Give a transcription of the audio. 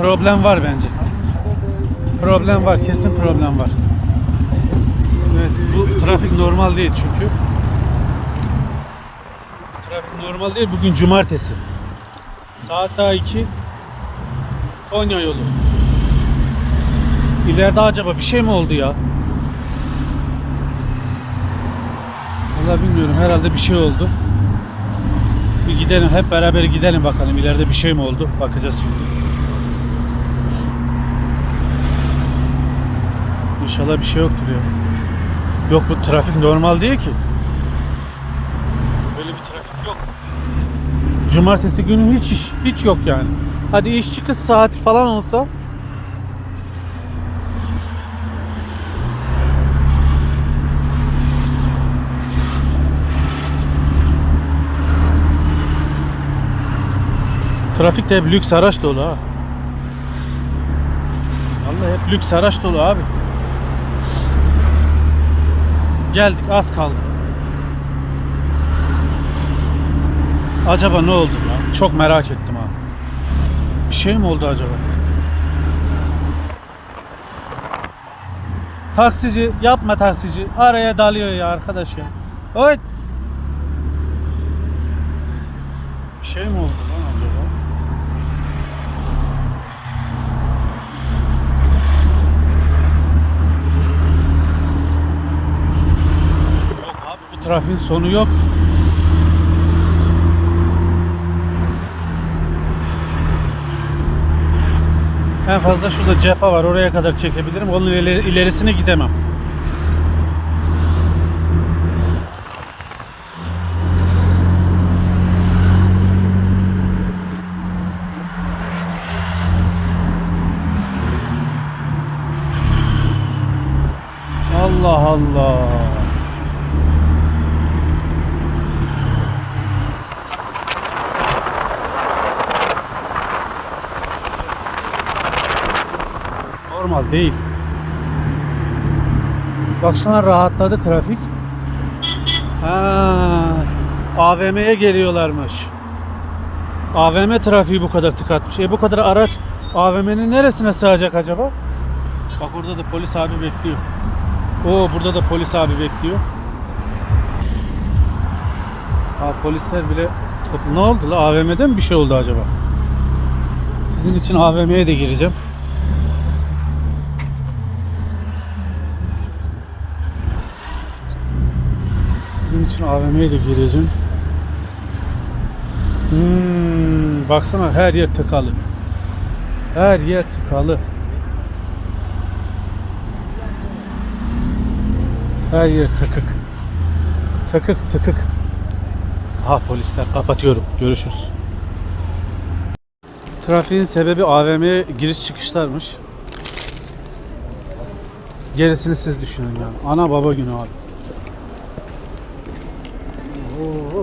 Problem var bence. Problem var, kesin problem var. Evet, bu trafik normal değil çünkü. Trafik normal değil, bugün cumartesi. Saat daha 2. Konya yolu. İleride acaba bir şey mi oldu ya? Vallahi bilmiyorum, herhalde bir şey oldu. Bir gidelim, hep beraber gidelim bakalım. İleride bir şey mi oldu? Bakacağız şimdi. İnşallah bir şey yoktur ya. Yok bu trafik normal değil ki. Böyle bir trafik yok. Cumartesi günü hiç iş, hiç yok yani. Hadi iş çıkış saati falan olsa Trafik de hep lüks araç dolu ha. Vallahi hep lüks araç dolu abi. Geldik az kaldı. Acaba ne oldu ya? Çok merak ettim ha. Bir şey mi oldu acaba? Taksici yapma taksici. Araya dalıyor ya arkadaş ya. Oy. Bir şey mi oldu lan acaba? Yok abi bu trafiğin sonu yok. En fazla şurada cephe var oraya kadar çekebilirim. Onun ileri- ilerisine gidemem. Allah Allah. Normal değil. Baksana rahatladı trafik. Ha, AVM'ye geliyorlarmış. AVM trafiği bu kadar tıkatmış. E bu kadar araç AVM'nin neresine sığacak acaba? Bak orada da polis abi bekliyor. Oo burada da polis abi bekliyor. Ha polisler bile ne oldu la AVM'de mi bir şey oldu acaba? Sizin için AVM'ye de gireceğim. Sizin için AVM'ye de gireceğim. Hmm, baksana her yer tıkalı. Her yer tıkalı. Her yer tıkık. Tıkık tıkık. Ha polisler kapatıyorum. Görüşürüz. Trafiğin sebebi AVM'ye giriş çıkışlarmış. Gerisini siz düşünün yani. Ana baba günü abi. Oo.